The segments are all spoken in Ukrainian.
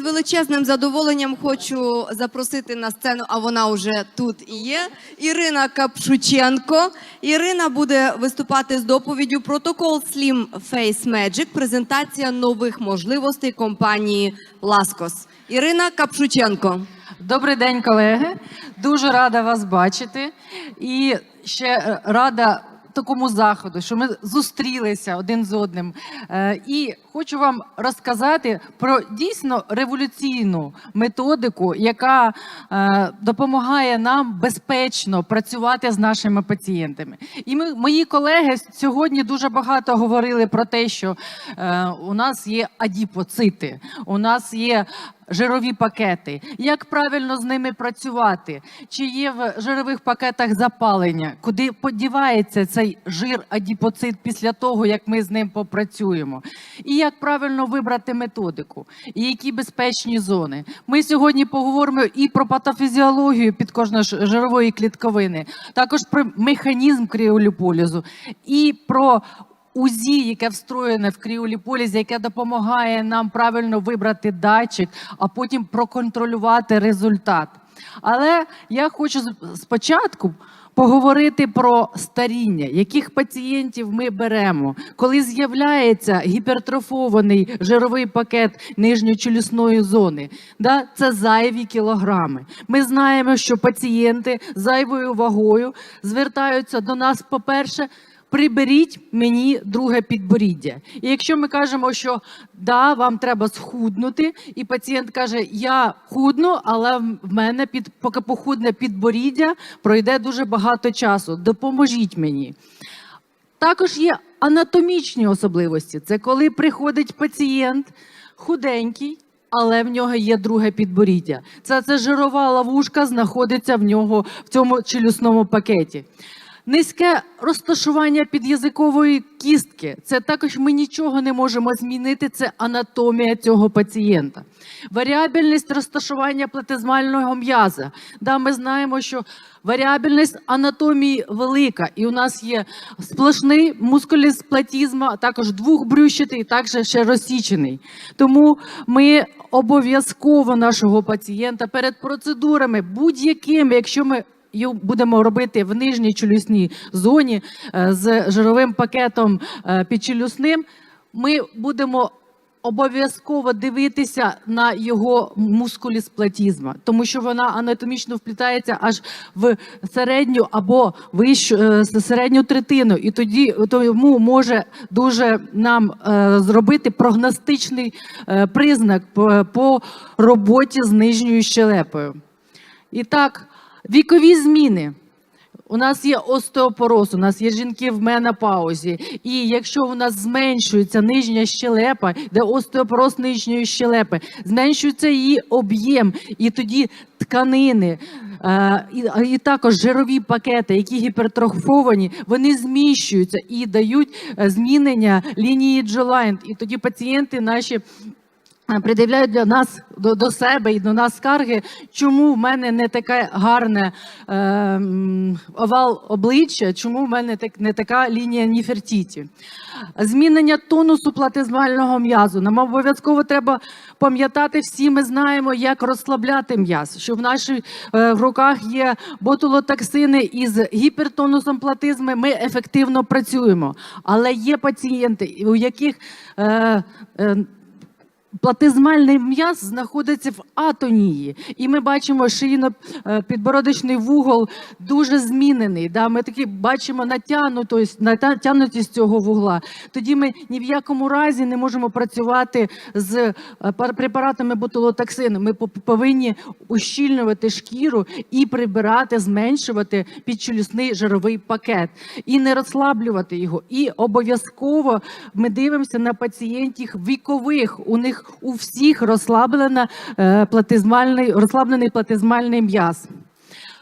з величезним задоволенням хочу запросити на сцену, а вона вже тут і є. Ірина Капшученко. Ірина буде виступати з доповіддю Протокол Slim Face Magic. Презентація нових можливостей компанії Ласкос. Ірина Капшученко. Добрий день, колеги. Дуже рада вас бачити. І ще е, рада такому заходу, що ми зустрілися один з одним. Е, І хочу вам розказати про дійсно революційну методику, яка е, допомагає нам безпечно працювати з нашими пацієнтами. І ми, мої колеги сьогодні дуже багато говорили про те, що е, у нас є адіпоцити, у нас є жирові пакети, як правильно з ними працювати, чи є в жирових пакетах запалення, куди подівається цей жир адіпоцит після того, як ми з ним попрацюємо, і як правильно вибрати методику, і які безпечні зони. Ми сьогодні поговоримо і про патофізіологію підкожної ж- жирової клітковини, також про механізм кріоліполізу і про УЗІ, яке встроєне в кріоліполізі, яке допомагає нам правильно вибрати датчик, а потім проконтролювати результат. Але я хочу спочатку поговорити про старіння, яких пацієнтів ми беремо, коли з'являється гіпертрофований жировий пакет нижньочелюсної зони. Да, це зайві кілограми. Ми знаємо, що пацієнти зайвою вагою звертаються до нас, по-перше, приберіть мені друге підборіддя. І якщо ми кажемо, що да, вам треба схуднути, і пацієнт каже, я худну, але в мене під поки похудне підборіддя, пройде дуже багато часу. Допоможіть мені. Також є анатомічні особливості. Це коли приходить пацієнт худенький. Але в нього є друге підборіддя. Це, це жирова ловушка знаходиться в нього в цьому челюсному пакеті. Низьке розташування під'язикової кістки. Це також ми нічого не можемо змінити. Це анатомія цього пацієнта. Варіабельність розташування платизмального м'яза. Да, ми знаємо, що варіабельність анатомії велика, і у нас є сплошний мускуліс платізма, також двохбрющатий, також ще розсічений. Тому ми обов'язково нашого пацієнта перед процедурами будь-якими, якщо ми будемо робити в нижній челюсній зоні е, з жировим пакетом е, підчелюсним, ми будемо обов'язково дивитися на його мускуліс платізма, тому що вона анатомічно вплітається аж в середню або вищу е, середню третину, і тоді тому може дуже нам зробити прогностичний признак по роботі з нижньою щелепою. І так, вікові зміни. У нас є остеопороз, у нас є жінки в менопаузі. І якщо у нас зменшується нижня щелепа, де остеопороз нижньої щелепи, зменшується її об'єм, і тоді тканини, е, і, також жирові пакети, які гіпертрофовані, вони зміщуються і дають е, змінення лінії Джолайн. І тоді пацієнти наші придивляють для нас до, до себе і до нас скарги, чому в мене не таке гарне е, овал обличчя, чому в мене так, не така лінія Ніфертіті. Змінення тонусу платизмального м'язу. Нам обов'язково треба пам'ятати, всі ми знаємо, як розслабляти м'яз, що в наших е, в руках є ботулотоксини із гіпертонусом платизми, ми ефективно працюємо. Але є пацієнти, у яких е, е, Платизмальний м'яз знаходиться в атонії, і ми бачимо шийно-підбородочний вугол дуже змінений. Да? Ми таки бачимо натягнутість, натягнутість цього вугла. Тоді ми ні в якому разі не можемо працювати з е, пар- препаратами ботулотоксину. Ми по- повинні ущільнювати шкіру і прибирати, зменшувати підчелюсний жировий пакет і не розслаблювати його. І обов'язково ми дивимося на пацієнтів вікових. У них у всіх розслаблена е, платизмальний, розслаблений платизмальний м'яз.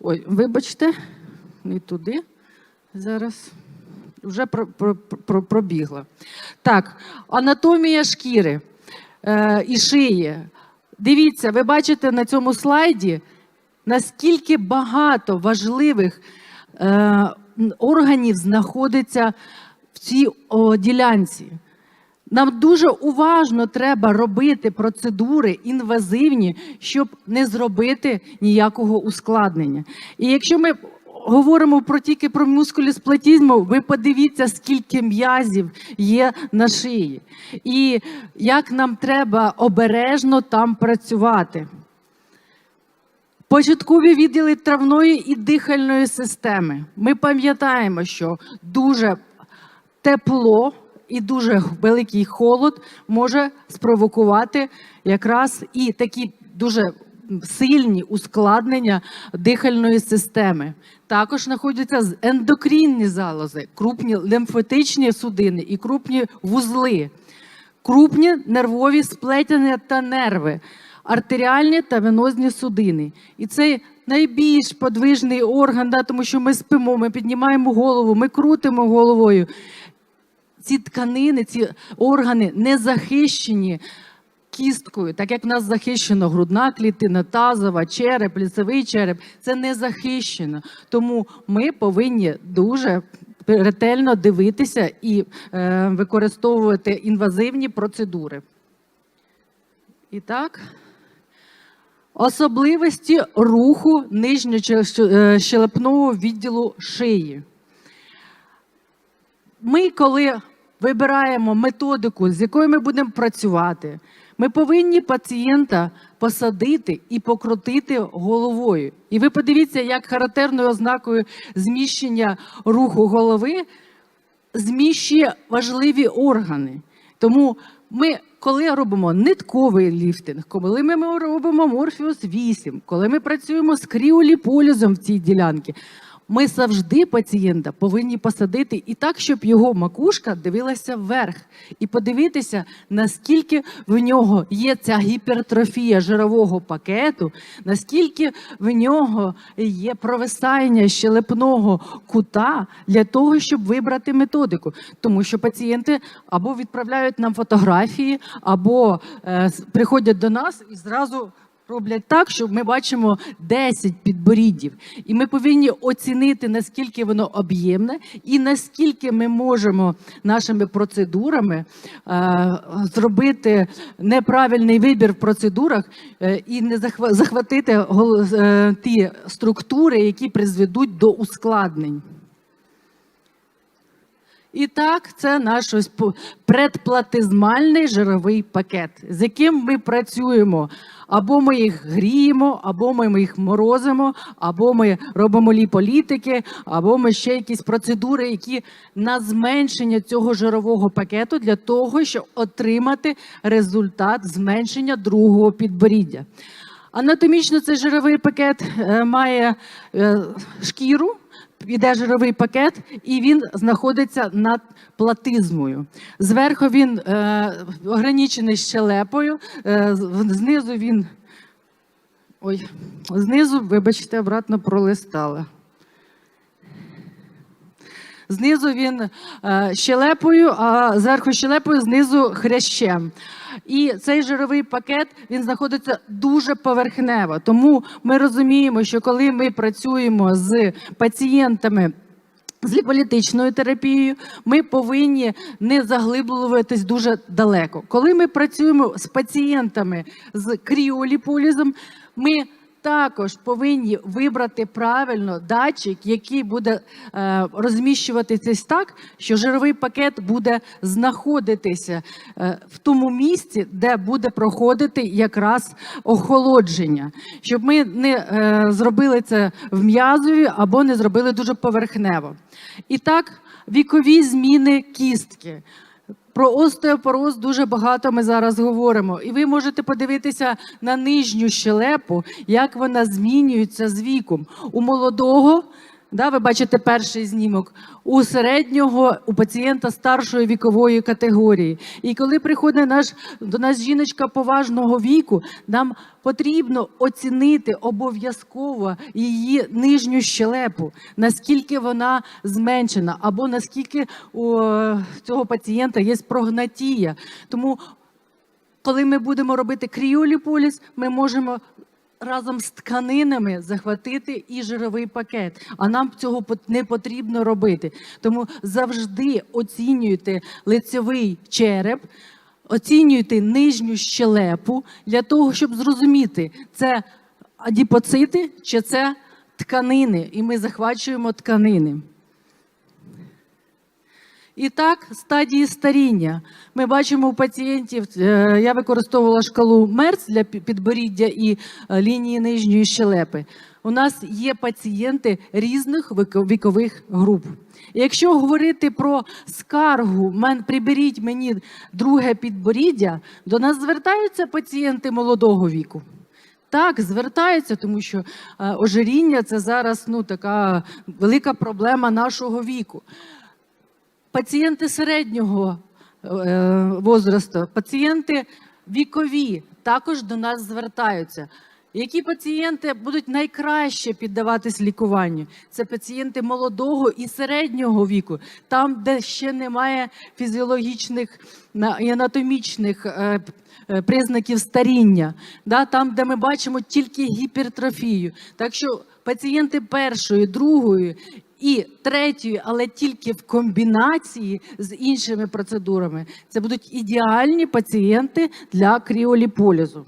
Ой, вибачте, не туди. Зараз вже про, про, про, пробігла. Так, анатомія шкіри е, і шиї. Дивіться, ви бачите на цьому слайді, наскільки багато важливих е, органів знаходиться в цій ділянці. Нам дуже уважно треба робити процедури інвазивні, щоб не зробити ніякого ускладнення. І якщо ми говоримо про тільки про мускулісплатізму, ви подивіться, скільки м'язів є на шиї, і як нам треба обережно там працювати. Початкові відділи травної і дихальної системи. Ми пам'ятаємо, що дуже тепло і дуже великий холод може спровокувати якраз і такі дуже сильні ускладнення дихальної системи. Також знаходяться ендокрінні залози, крупні лімфатичні судини і крупні вузли, крупні нервові сплетення та нерви, артеріальні та венозні судини. І це найбільш подвижний орган, да, тому що ми спимо, ми піднімаємо голову, ми крутимо головою. Ці тканини, ці органи не захищені кісткою, так як в нас захищена грудна клітина, тазова, череп, лісовий череп. Це не захищено. Тому ми повинні дуже ретельно дивитися і е, використовувати інвазивні процедури. І так. Особливості руху нижньощелепного відділу шиї. Ми, коли вибираємо методику, з якою ми будемо працювати, ми повинні пацієнта посадити і покрутити головою. І ви подивіться, як характерною ознакою зміщення руху голови зміщує важливі органи. Тому ми, коли робимо нитковий ліфтинг, коли ми робимо морфіус 8, коли ми працюємо з кріоліполізом в цій ділянці, ми завжди пацієнта повинні посадити і так, щоб його макушка дивилася вверх, і подивитися, наскільки в нього є ця гіпертрофія жирового пакету, наскільки в нього є провисання щелепного кута для того, щоб вибрати методику. Тому що пацієнти або відправляють нам фотографії, або е, приходять до нас і зразу. Роблять так, що ми бачимо 10 підборіддів, і ми повинні оцінити наскільки воно об'ємне, і наскільки ми можемо нашими процедурами е, зробити неправильний вибір в процедурах е, і не захва- захватити е, ті структури, які призведуть до ускладнень. І так, це наш ось предплатизмальний жировий пакет, з яким ми працюємо. Або ми їх гріємо, або ми їх морозимо, або ми робимо ліполітики, або ми ще якісь процедури, які на зменшення цього жирового пакету для того, щоб отримати результат зменшення другого підборіддя. Анатомічно цей жировий пакет е, має е, шкіру, іде жировий пакет, і він знаходиться над платизмою. Зверху він е, ограничений щелепою, е, знизу він. Ой, знизу, вибачте, обратно пролистала. Знизу він е, щелепою, а зверху щелепою, знизу хрящем. І цей жировий пакет він знаходиться дуже поверхнево. Тому ми розуміємо, що коли ми працюємо з пацієнтами. З ліполітичною терапією ми повинні не заглиблюватись дуже далеко. Коли ми працюємо з пацієнтами з кріоліполізом, ми також повинні вибрати правильно датчик, який буде е, розміщуватися так, що жировий пакет буде знаходитися е, в тому місці, де буде проходити якраз охолодження, щоб ми не е, зробили це в м'язові або не зробили дуже поверхнево. І так, вікові зміни кістки. Про остеопороз дуже багато ми зараз говоримо. І ви можете подивитися на нижню щелепу, як вона змінюється з віком. У молодого, да, ви бачите перший знімок, у середнього, у пацієнта старшої вікової категорії. І коли приходить наш, до нас жіночка поважного віку, нам потрібно оцінити обов'язково її нижню щелепу, наскільки вона зменшена, або наскільки у цього пацієнта є прогнатія. Тому, коли ми будемо робити кріоліполіс, ми можемо разом з тканинами захватити і жировий пакет. А нам цього не потрібно робити. Тому завжди оцінюйте лицьовий череп. Оцінюйте нижню щелепу для того, щоб зрозуміти, це адіпоцити чи це тканини, і ми захвачуємо тканини. І так, стадії старіння. Ми бачимо у пацієнтів, е, я використовувала шкалу Мерц для підборіддя і е, лінії нижньої щелепи. У нас є пацієнти різних вікових груп. І якщо говорити про скаргу, мен приберіть мені друге підборіддя, до нас звертаються пацієнти молодого віку. Так, звертаються, тому що е, ожиріння це зараз ну, така велика проблема нашого віку пацієнти середнього е, возрасту, пацієнти вікові також до нас звертаються. Які пацієнти будуть найкраще піддаватись лікуванню? Це пацієнти молодого і середнього віку, там, де ще немає фізіологічних і анатомічних е, е, признаків старіння, там, де ми бачимо тільки гіпертрофію. Так що пацієнти першої, другої і третьої, але тільки в комбінації з іншими процедурами, це будуть ідеальні пацієнти для кріоліполізу.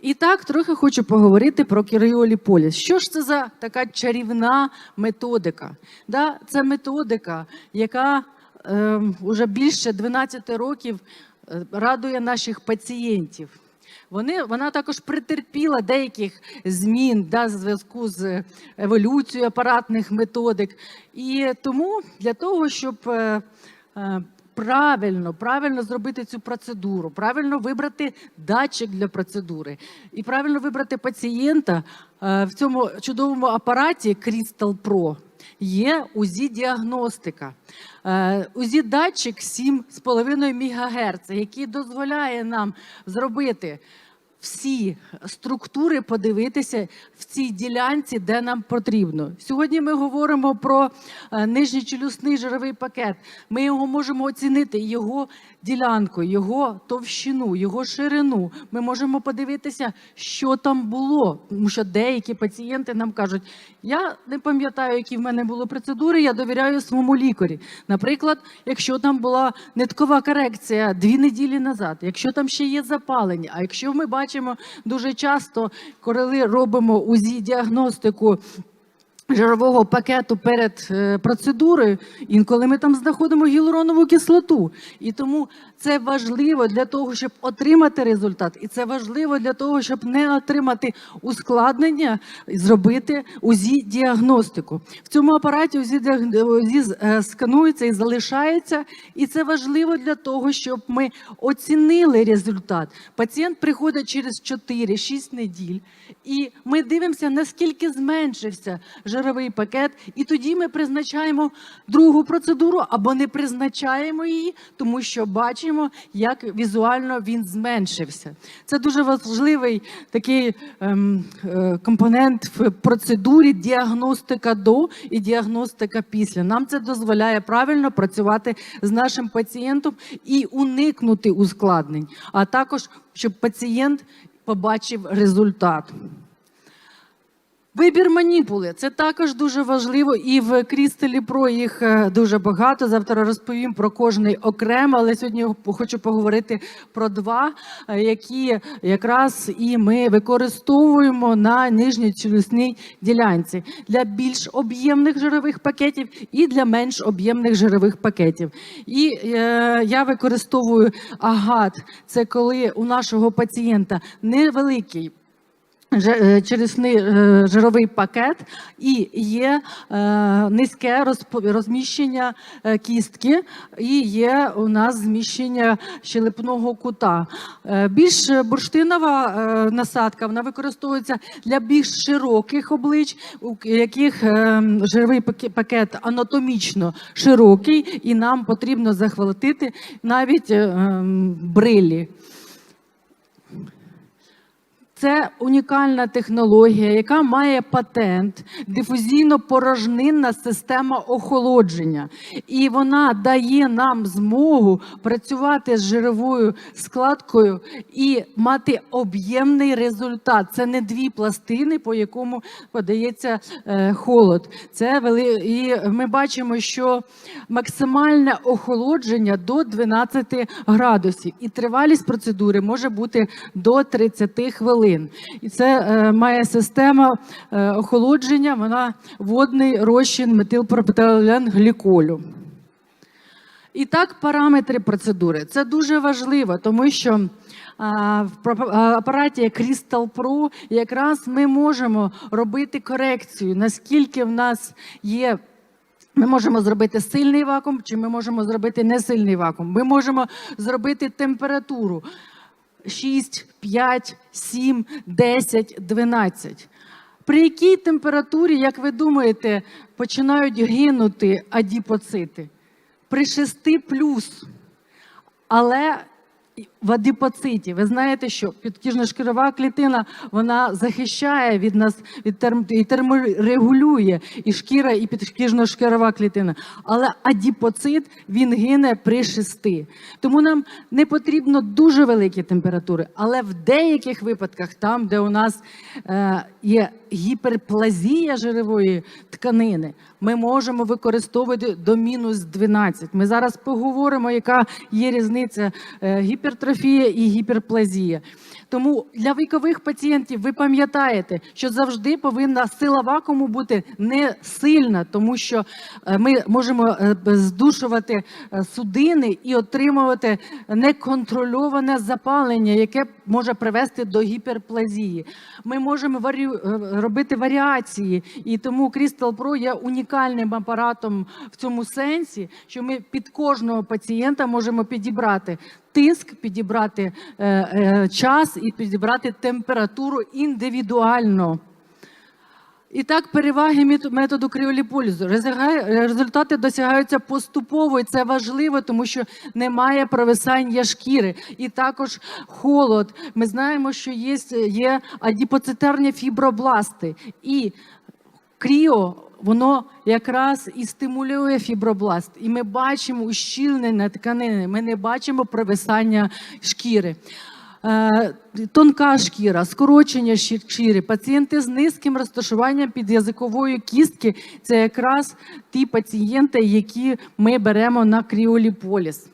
І так, трохи хочу поговорити про кріоліполіз. Що ж це за така чарівна методика? Да, це методика, яка е, вже більше 12 років радує наших пацієнтів. Вони, вона також претерпіла деяких змін да, в зв'язку з еволюцією апаратних методик. І тому для того, щоб е, е, правильно, правильно зробити цю процедуру, правильно вибрати датчик для процедури і правильно вибрати пацієнта е, в цьому чудовому апараті Crystal Pro є УЗІ-діагностика. Е, УЗІ-датчик 7,5 МГц, який дозволяє нам зробити всі структури подивитися в цій ділянці, де нам потрібно. Сьогодні ми говоримо про е, нижньочелюсний жировий пакет. Ми його можемо оцінити його ділянку, його товщину, його ширину. Ми можемо подивитися, що там було. Тому що деякі пацієнти нам кажуть, я не пам'ятаю, які в мене були процедури, я довіряю своєму лікарі. Наприклад, якщо там була неткова корекція дві неділі назад, якщо там ще є запалення, а якщо ми бачимо дуже часто, коли робимо УЗІ діагностику. Жирового пакету перед е, процедурою, інколи ми там знаходимо гіалуронову кислоту. І тому це важливо для того, щоб отримати результат, і це важливо для того, щоб не отримати ускладнення, зробити УЗІ діагностику. В цьому апараті УЗІ, УЗІ е, сканується і залишається, і це важливо для того, щоб ми оцінили результат. Пацієнт приходить через 4-6 неділь, і ми дивимося, наскільки зменшився жировий пакет, і тоді ми призначаємо другу процедуру або не призначаємо її, тому що бачимо, як візуально він зменшився. Це дуже важливий такий ем, е, компонент в процедурі діагностика до і діагностика після. Нам це дозволяє правильно працювати з нашим пацієнтом і уникнути ускладнень, а також щоб пацієнт побачив результат. Вибір маніпули це також дуже важливо, і в Крістелі Про їх е, дуже багато. Завтра розповім про кожний окремо, але сьогодні хочу поговорити про два, е, які якраз і ми використовуємо на нижній челюсній ділянці для більш об'ємних жирових пакетів і для менш об'ємних жирових пакетів. І е, я використовую агат. Це коли у нашого пацієнта невеликий Е, челюсний е, жировий пакет і є е, низьке розміщення кістки, і є у нас зміщення щелепного кута. Більш бурштинова насадка вона використовується для більш широких облич, у яких жировий пакет анатомічно широкий, і нам потрібно захватити навіть брилі. Це унікальна технологія, яка має патент, дифузійно-порожнинна система охолодження. І вона дає нам змогу працювати з жировою складкою і мати об'ємний результат. Це не дві пластини, по якому подається е, холод. Це вели... І ми бачимо, що максимальне охолодження до 12 градусів, і тривалість процедури може бути до 30 хвилин. І це е, має система е, охолодження, вона водний розчин метилпропетиленгліколю. І так, параметри процедури. Це дуже важливо, тому що а, в апараті Crystal Pro якраз ми можемо робити корекцію, наскільки в нас є. Ми можемо зробити сильний вакуум, чи ми можемо зробити несильний вакуум. Ми можемо зробити температуру 6, 5, 7, 10, 12. При якій температурі, як ви думаєте, починають гинути адіпоцити? При 6 плюс. Але в адипоциті, ви знаєте, що підкіжно-шкірова клітина вона захищає від нас від терм, і терморегулює і шкіра, і підкіжно-шкірова клітина. Але адіпоцит він гине при 6. Тому нам не потрібно дуже великі температури. Але в деяких випадках, там, де у нас е, є гіперплазія жирової тканини, ми можемо використовувати до мінус 12. Ми зараз поговоримо, яка є різниця е, гіпертрофія і гіперплазія. Тому для вікових пацієнтів ви пам'ятаєте, що завжди повинна сила вакууму бути не сильна, тому що е, ми можемо е, здушувати е, судини і отримувати неконтрольоване запалення, яке може привести до гіперплазії. Ми можемо варі... робити варіації, і тому Crystal Pro є унікальним апаратом в цьому сенсі, що ми під кожного пацієнта можемо підібрати тиск, підібрати е, е, час і підібрати температуру індивідуально. І так, переваги методу кріоліполізу. Резага- Результати досягаються поступово, і це важливо, тому що немає провисання шкіри. І також холод. Ми знаємо, що є, є адіпоцитарні фібробласти. І кріо, воно якраз і стимулює фібробласт. І ми бачимо ущільнення тканини, ми не бачимо провисання шкіри. Е, Тонка шкіра, скорочення шкіри, пацієнти з низьким розташуванням підязикової кістки це якраз ті пацієнти, які ми беремо на кріоліполіс.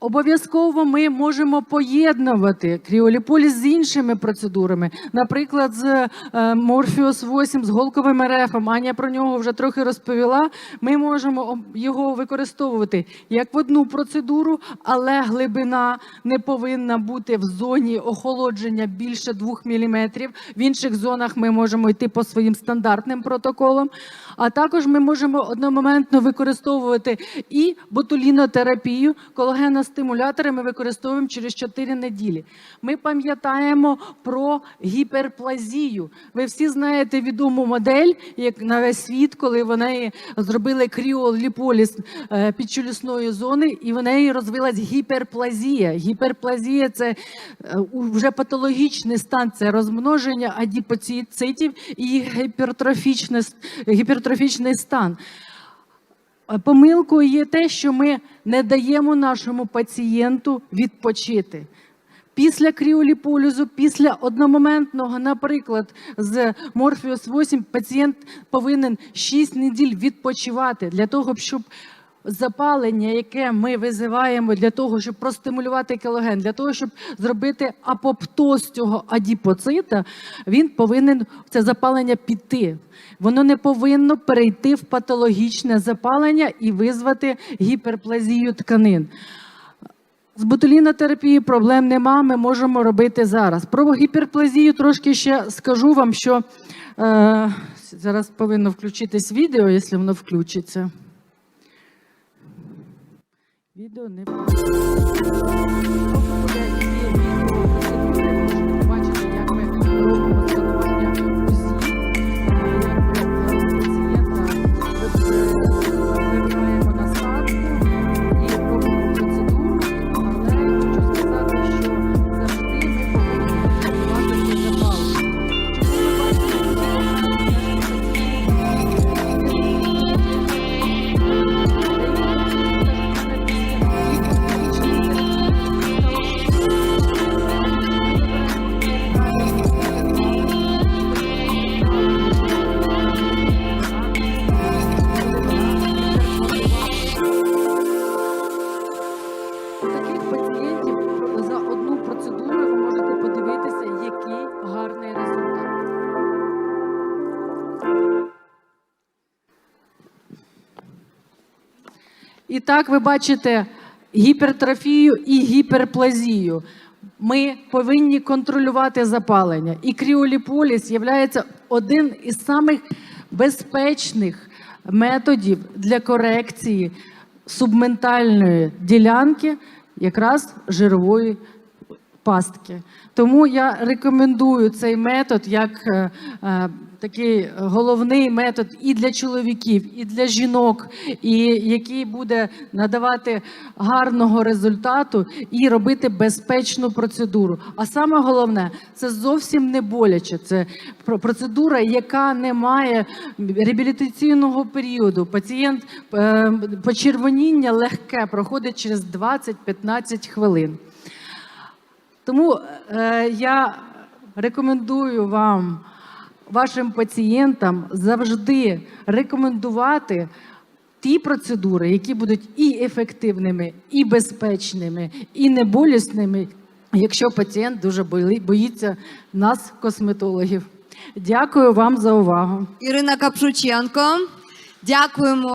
Обов'язково ми можемо поєднувати кріоліполіз з іншими процедурами, наприклад, з е, Morpheus 8 з голковим рефом. Аня про нього вже трохи розповіла. Ми можемо його використовувати як в одну процедуру, але глибина не повинна бути в зоні охолодження більше 2 мм. В інших зонах ми можемо йти по своїм стандартним протоколам. А також ми можемо одномоментно використовувати і ботулінотерапію, колагеностимулятори ми використовуємо через 4 неділі. Ми пам'ятаємо про гіперплазію. Ви всі знаєте відому модель, як на весь світ, коли вони зробили кріоліполіс е, зони, і в неї розвилась гіперплазія. Гіперплазія це е, вже патологічний стан, це розмноження адіпоцитів і гіпертрофічний стан. Помилкою є те, що ми не даємо нашому пацієнту відпочити. Після кріоліполізу, після одномоментного, наприклад, з Morpheus 8 пацієнт повинен 6 неділь відпочивати для того, щоб запалення, яке ми визиваємо для того, щоб простимулювати колаген, для того, щоб зробити апоптоз цього адіпоцита, він повинен це запалення піти. Воно не повинно перейти в патологічне запалення і визвати гіперплазію тканин. З ботулінотерапією проблем нема, ми можемо робити зараз. Про гіперплазію трошки ще скажу вам, що е, зараз повинно включитись відео, якщо воно включиться. Відео не І так ви бачите гіпертрофію і гіперплазію. Ми повинні контролювати запалення. І кріоліполіс є один із самих безпечних методів для корекції субментальної ділянки, якраз жирової пастки. Тому я рекомендую цей метод як е, е, такий головний метод і для чоловіків, і для жінок, і який буде надавати гарного результату і робити безпечну процедуру. А саме головне, це зовсім не боляче. Це процедура, яка не має реабілітаційного періоду. Пацієнт е, почервоніння легке проходить через 20-15 хвилин. Тому е, я рекомендую вам, вашим пацієнтам, завжди рекомендувати ті процедури, які будуть і ефективними, і безпечними, і неболісними, якщо пацієнт дуже бої- боїться нас, косметологів. Дякую вам за увагу. Ірина Капшученко. Дякуємо.